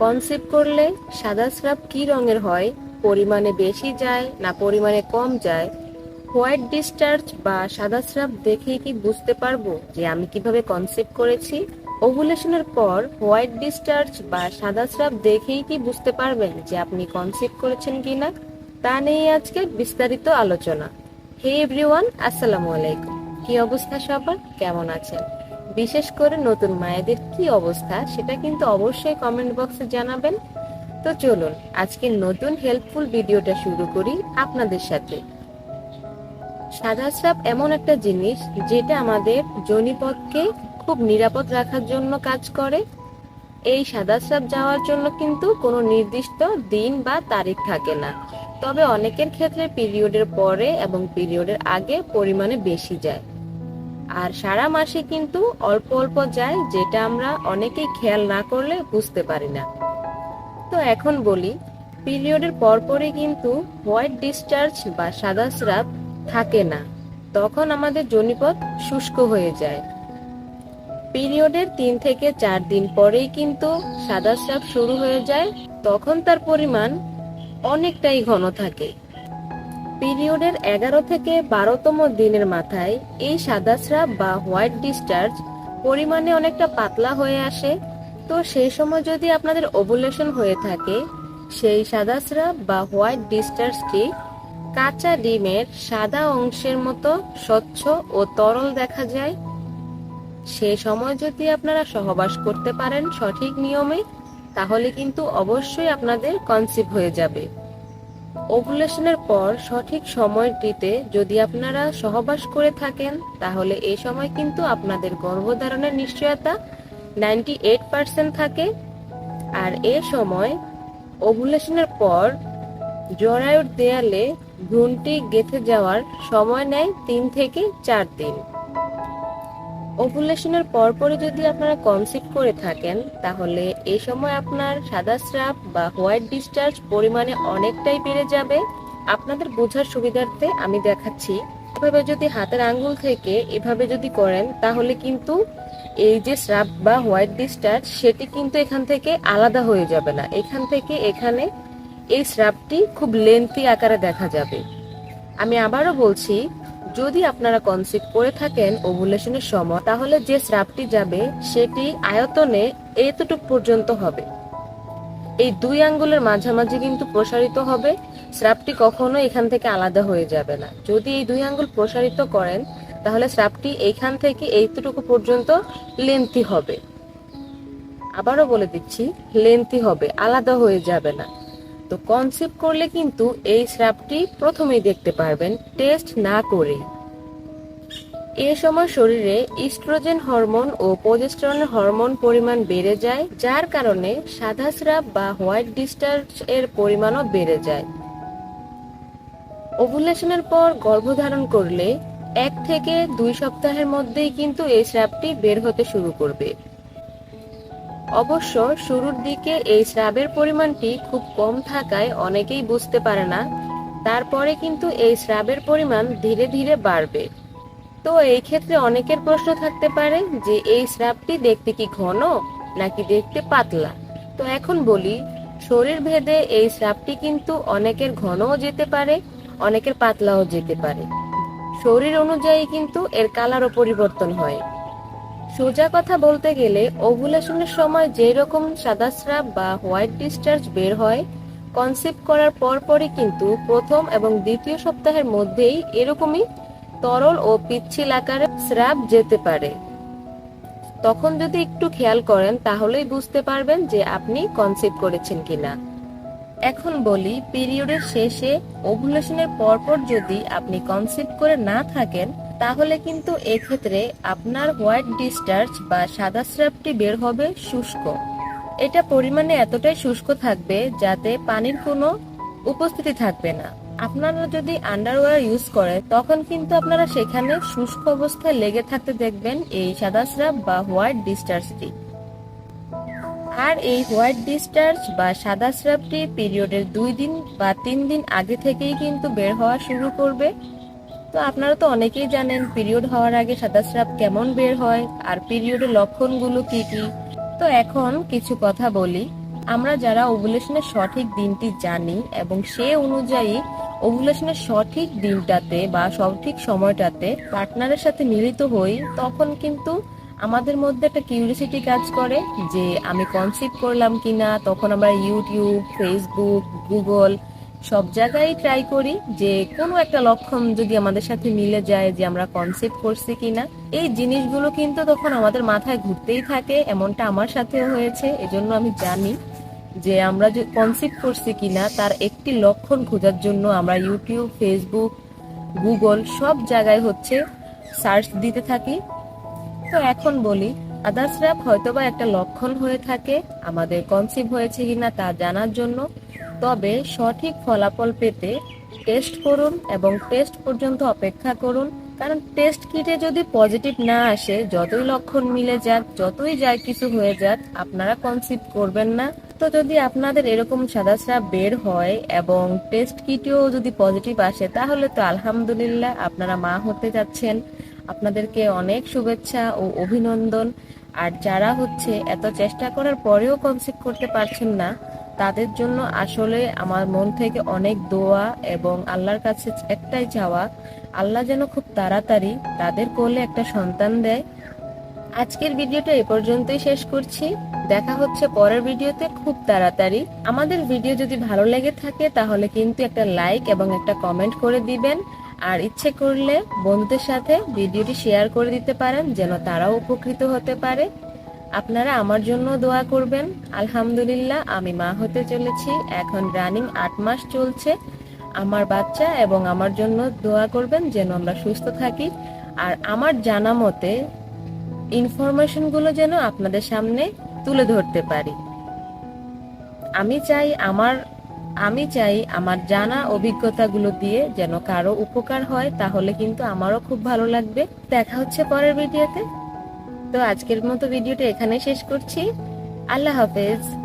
Concept করলে সাদা shrub কি রঙের হয়, পরিমাণে বেশি যায় না পরিমাণে কম যায়? হোয়াইট ডিসচার্জ বা সাদা স্রাব দেখেই কি বুঝতে পারব যে আমি কীভাবে কনসেপ্ট করেছি? ওভুলেশনের পর হোয়াইট ডিসচার্জ বা সাদা স্রাব দেখেই কি বুঝতে পারবেন যে আপনি কনসেপ্ট করেছেন কিনা? তা নিয়ে আজকে বিস্তারিত আলোচনা। হে এভরিওয়ান আসসালামু আলাইকুম। কি অবস্থা সবার? কেমন আছেন? বিশেষ করে নতুন মায়েদের কি অবস্থা সেটা কিন্তু অবশ্যই কমেন্ট বক্সে জানাবেন। তো চলুন, আজকে নতুন হেল্পফুল ভিডিওটা শুরু করি আপনাদের সাথে। সাদা স্রাব এমন একটা জিনিস যেটা আমাদের জনিপথকে খুব নিরাপদ রাখার জন্য কাজ করে। এই সাদা স্রাব যাওয়ার জন্য কিন্তু কোনো নির্দিষ্ট দিন বা তারিখ থাকে না। তবে অনেকের ক্ষেত্রে পিরিয়ডের পরে এবং পিরিয়ডের আগে পরিমাণে বেশি যায়। আর সারা মাসে কিন্তু অল্প অল্প যায়, যেটা আমরা অনেকেই খেয়াল না করলে বুঝতে পারি না। তো এখন বলি, পিরিয়ডের পরপরই কিন্তু হোয়াইট ডিসচার্জ বা সাদা স্রাব থাকে না। তখন আমাদের জনিপথ শুষ্ক হয়ে যায়। পিরিয়ডের তিন থেকে চার দিন পরেই কিন্তু সাদা স্রাব শুরু হয়ে যায়, তখন তার পরিমাণ অনেকটাই ঘন থাকে। পিরিয়ডের এগারো থেকে বারোতম দিনের মাথায় এই সাদা স্রাব বা হোয়াইট ডিসচার্জ পরিমাণে অনেকটা পাতলা হয়ে আসে। তো সেই সময় যদি আপনাদের ওভুলেশন হয়ে থাকে, সেই সাদা স্রাব বা হোয়াইট ডিসচার্জটি কাঁচা ডিমের সাদা অংশের মতো স্বচ্ছ ও তরল দেখা যায়। সে সময় যদি আপনারা সহবাস করতে পারেন সঠিক নিয়মে, তাহলে কিন্তু অবশ্যই আপনাদের কনসিভ হয়ে যাবে। ওভুলেশনের পর সঠিক সময়টিতে যদি আপনারা সহবাস করে থাকেন, তাহলে এই সময় কিন্তু আপনাদের গর্ভধারণের নিশ্চয়তা নাইনটি এইট পার্সেন্ট থাকে। আর এ সময় ওভুলেশনের পর জরায়ুর দেয়ালে ভ্রূণটি গেঁথে যাওয়ার সময় নেয় তিন থেকে চার দিন। ওভুলেশনের পরপরই যদি আপনারা কনসিভ করে থাকেন, তাহলে এই সময় আপনার সাদা স্রাব বা হোয়াইট ডিসচার্জ পরিমাণে অনেকটাই বেড়ে যাবে। আপনাদের বোঝার সুবিধার্থে আমি দেখাচ্ছি, এভাবে যদি হাতের আঙ্গুল থেকে এভাবে যদি করেন, তাহলে কিন্তু এই যে স্রাব বা হোয়াইট ডিসচার্জ সেটি কিন্তু এখান থেকে আলাদা হয়ে যাবে না। এখান থেকে এখানে এই স্রাবটি খুব লেন্থি আকারে দেখা যাবে। আমি আবারও বলছি যদি আপনারা কনসিভ করে থাকেন ওভুলেশনের সময়, তাহলে যে স্রাবটি যাবে, সেটি আয়তনে এতটুক পর্যন্ত হবে। এই দুই আঙ্গুলের মাঝামাঝি কিন্তু প্রসারিত হবে। স্রাবটি কখনো এখান থেকে আলাদা হয়ে যাবে না। যদি এই দুই আঙ্গুল প্রসারিত করেন, তাহলে স্রাবটি এইখান থেকে এইটুকু পর্যন্ত লেন্থি হবে। আবারও বলে দিচ্ছি লেন্থি হবে, আলাদা হয়ে যাবে না। তো কনসেপ্ট করলে কিন্তু এই স্রাবটি প্রথমেই দেখতে পারবেন টেস্ট না করে। এ সময় শরীরে ইস্ট্রোজেন হরমোন ও প্রজেস্টেরনের হরমোন পরিমাণ বেড়ে যায়, যার কারণে সাদা স্রাব বা হোয়াইট ডিসচার্জ এর পরিমাণও বেড়ে যায়। ওভুলেশনের পর গর্ভধারণ করলে এক থেকে দুই সপ্তাহের মধ্যেই কিন্তু এই স্রাবটি বের হতে শুরু করবে। অবশ্য শুরুর দিকে এই স্রাবের পরিমাণটি খুব কম থাকায় অনেকেই বুঝতে পারে না। তারপরে কিন্তু এই স্রাবের পরিমাণ ধীরে ধীরে বাড়বে। তো এই ক্ষেত্রে অনেকের প্রশ্ন থাকতে পারে যে এই স্রাবটি দেখতে কি ঘন নাকি দেখতে পাতলা? তো এখন বলি, শরীর ভেদে এই স্রাবটি কিন্তু অনেকের ঘনও যেতে পারে, অনেকের পাতলাও যেতে পারে। শরীর অনুযায়ী কিন্তু এর কালারও পরিবর্তন হয়। সোজা কথা বলতে গেলে ওভুলেশনের সময় যেই রকম সাদা স্রাব বা হোয়াইট ডিসচার্জ বের হয় কনসেপ্ট করার পরপরই কিন্তু প্রথম এবং দ্বিতীয় সপ্তাহের মধ্যেই এরকমই তরল ও পিচ্ছিল আকারে স্রাব যেতে পারে। তখন যদি একটু খেয়াল করেন, তাহলেই বুঝতে পারবেন যে আপনি কনসেপ্ট করেছেন কিনা। এখন বলি পিরিয়ডের শেষে ওভুলেশনের পরপর যদি আপনি কনসেপ্ট করে না থাকেন তাহলে কিন্তু এক্ষেত্রে আপনার হোয়াইট ডিসচার্জ বা সাদা স্রাবটি বের হবে শুষ্ক। এটা পরিমাণে এতটাই শুষ্ক থাকবে যাতে পানির কোনো উপস্থিতি থাকবে না। আপনারা যদি আন্ডারওয়্যার ইউজ করে, তখন কিন্তু আপনারা সেখানে শুষ্ক অবস্থায় লেগে থাকতে দেখবেন এই সাদা স্রাব বা হোয়াইট ডিসচার্জটি। আর এই হোয়াইট ডিসচার্জ বা সাদা স্রাবটি পিরিয়ডের দুই দিন বা তিন দিন আগে থেকেই কিন্তু বের হওয়া শুরু করবে। তো আপনারা তো অনেকেই জানেন পিরিয়ড হওয়ার আগে সাদা স্রাব কেমন বের হয় আর পিরিয়ডের লক্ষণগুলো কি কি। তো এখন কিছু কথা বলি। আমরা যারা ওভুলেশনের সঠিক দিনটি জানি এবং সে অনুযায়ী ওভুলেশনের সঠিক দিনটাতে বা সঠিক সময়টাতে পার্টনারের সাথে মিলিত হই, তখন কিন্তু আমাদের মধ্যে একটা কিউরিয়াসিটি কাজ করে যে আমি কনসিভ করলাম কিনা, তখন আমরা ইউটিউব ফেসবুক গুগল সব জায়গায় ট্রাই করি যে কোনো একটা লক্ষণ যদি আমাদের সাথে মিলে যায় যে আমরা কনসেপ্ট করছি কিনা। এই জিনিসগুলো কিন্তু তখন আমাদের মাথায় ঘুরতেই থাকে, এমনটা আমার সাথেও হয়েছে, এজন্য আমি জানি যে আমরা যে কনসেপ্ট করছি কিনা তার একটি লক্ষণ খোঁজার জন্য আমরা ইউটিউব ফেসবুক গুগল সব জায়গায় হচ্ছে সার্চ দিতে থাকি। তো এখন বলি আদার্স র্যাপ হয়তোবা একটা লক্ষণ হয়ে থাকে, আমাদের কনসিভ হয়েছে কিনা তা জানার জন্য। তবে সঠিক ফলাফল পেতে টেস্ট করুন এবং টেস্ট পর্যন্ত অপেক্ষা করুন। কারণ টেস্ট কিটে যদি পজিটিভ না আসে, যতই লক্ষণ মিলে যাক, যতই যায় কিছু হয়ে যাক, আপনারা কনসিভ করবেন না। তো যদি আপনাদের এরকম সাদা স্রাব বের হয় এবং টেস্ট কিটেও যদি পজিটিভ আসে, তাহলে তো আলহামদুলিল্লাহ আপনারা মা হতে যাচ্ছেন। আপনাদেরকে অনেক শুভেচ্ছা ও অভিনন্দন। আর যারা হচ্ছে এত চেষ্টা করার পরেও কনসিভ করতে পারছেন না তাদের জন্য আসলে আমার মন থেকে অনেক দোয়া এবং আল্লাহর কাছে একটাই চাওয়া, আল্লাহ যেন খুব তাড়াতাড়ি তাদের কোলে একটা সন্তান দেয়। আজকের ভিডিওটা এ পর্যন্তই শেষ করছি। দেখা হচ্ছে পরের ভিডিওতে খুব তাড়াতাড়ি। আমাদের ভিডিও যদি ভালো লেগে থাকে তাহলে কিন্তু একটা লাইক এবং একটা কমেন্ট করে দিবেন। আর ইচ্ছে করলে বন্ধুদের সাথে ভিডিওটি শেয়ার করে দিতে পারেন, যেন তারাও উপকৃত হতে পারে। আপনারা আমার জন্য দোয়া করবেন। আলহামদুলিল্লাহ, আমি মা হতে চলেছি। এখন রানিং আট মাস চলছে। আমার বাচ্চা এবং আমার জন্য দোয়া করবেন যেন আমরা সুস্থ থাকি। আর আমার জানা মতে ইনফরমেশনগুলো যেন আপনাদের সামনে তুলে ধরতে পারি। আমি চাই আমার, আমি চাই আমার জানা অভিজ্ঞতাগুলো দিয়ে যেন কারও উপকার হয়, তাহলে কিন্তু আমারও খুব ভালো লাগবে। দেখা হচ্ছে পরের ভিডিওতে। তো আজকের মতো ভিডিওটা এখানে শেষ করছি। আল্লাহ হাফেজ।